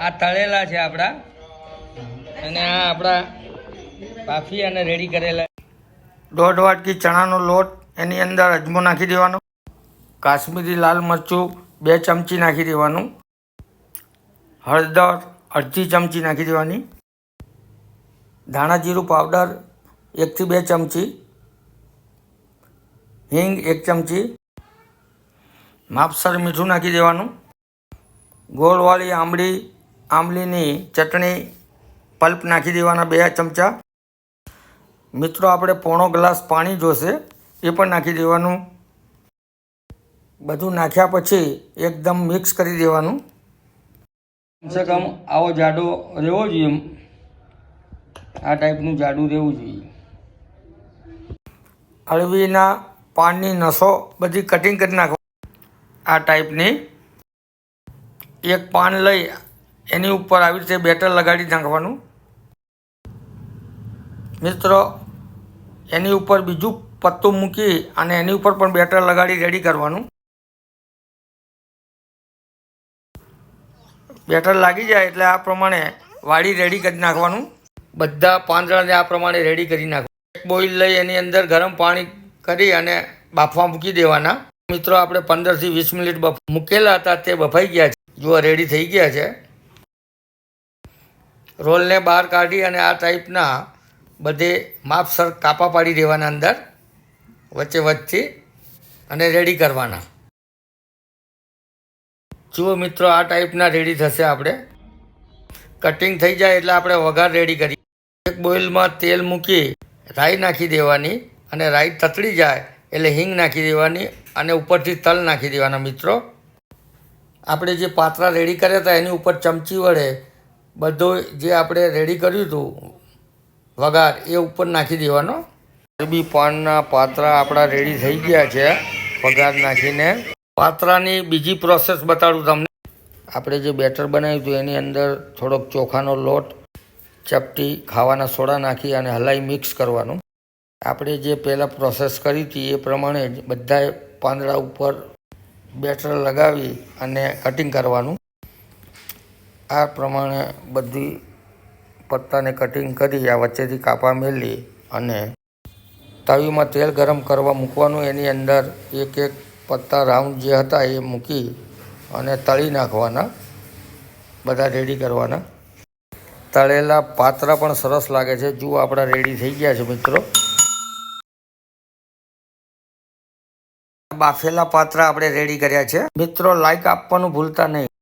આ તળેલા છે આપણા. અને આ આપણા બાફી અને રેડી કરેલા. દોઢ વાટકી ચણાનો લોટ એની અંદર અજમો નાખી દેવાનો. કાશ્મીરી લાલ મરચું બે ચમચી નાખી દેવાનું. હળદર અડધી ચમચી નાખી દેવાની. ધાણા જીરું પાવડર એકથી બે ચમચી. હિંગ એક ચમચી. માપસર મીઠું નાખી દેવાનું. ગોળવાળી આંબળી આંબલીની ચટણી પલ્પ નાખી દેવાના બે ચમચા. મિત્રો આપણે પોણો ગ્લાસ પાણી જોશે એ પણ નાખી દેવાનું. બધું નાખ્યા પછી એકદમ મિક્સ કરી દેવાનું. કમસે કમ આવો જાડો રહેવો જોઈએ આ ટાઈપનું જાડું રહેવું જોઈએ. અળવીના પાનની નસો બધી કટિંગ કરી નાખો. આ ટાઈપની. એક પાન લઈ એની ઉપર આવી રીતે બેટર લગાડી નાખવાનું. મિત્રો, એની ઉપર બીજું પત્તું મૂકી અને એની ઉપર પણ બેટર લગાડી રેડી કરવાનું. બેટર લાગી જાય એટલે આ પ્રમાણે વાડી રેડી કરી નાખવાનું. બધા પાંદડાને આ પ્રમાણે રેડી કરી નાખવાનું. એક બોઇલ લઈ એની અંદર ગરમ પાણી કરી અને બાફવા મૂકી દેવાના. મિત્રો, આપણે પંદરથી વીસ મિનિટ બફ મૂકેલા હતા તે બફાઈ ગયા છે. જુઓ રેડી થઈ ગયા છે. રોલને બહાર કાઢી અને આ ટાઈપના બધે માપસર કાપા પાડી દેવાના અંદર, વચ્ચે વચ્ચે અને રેડી કરવાના. જુઓ મિત્રો, આ ટાઈપના રેડી થશે આપણે. કટિંગ થઈ જાય એટલે આપણે વઘાર રેડી કરીએ. એક બોઇલમાં તેલ મૂકી રાઈ નાખી દેવાની અને રાઈ તતડી જાય એટલે હિંગ નાખી દેવાની અને ઉપરથી તલ નાખી દેવાના મિત્રો. આપણે જે પાત્રા રેડી કર્યા હતા, એની ઉપર ચમચી વડે બધો જે આપણે રેડી કર્યું હતું, વઘાર, એ ઉપર નાખી દેવાનો. અરબી પાનના પાત્રા આપણા રેડી થઈ ગયા છે, વઘાર નાખીને. પાત્રાની બીજી પ્રોસેસ બતાડું તમને. આપણે જે બેટર બનાવ્યું હતું, એની અંદર થોડોક ચોખાનો લોટ, ચપટી, ખાવાના સોડા નાખી અને હલાઈ મિક્સ કરવાનું. આપણે જે પહેલાં પ્રોસેસ કરી હતી, એ પ્રમાણે જ બધા પાંદડા ઉપર બેટર લગાવી અને કટિંગ કરવાનું. આ પ્રમાણે બધી પત્તાને કટિંગ કરી, આ વચ્ચેથી કાપા મેલી અને તવીમાં તેલ ગરમ કરવા મૂકવાનું. એની અંદર એક એક પત્તા રાઉન્ડ જે હતા એ મૂકી અને તળી નાખવાના, બધા રેડી કરવાના. તળેલા પાત્રા પણ સરસ લાગે છે. જુઓ આપણા રેડી થઈ ગયા છે મિત્રો. બાફેલા પાત્રા આપણે રેડી કર્યા છે. મિત્રો લાઈક આપવાનું ભૂલતા નહીં.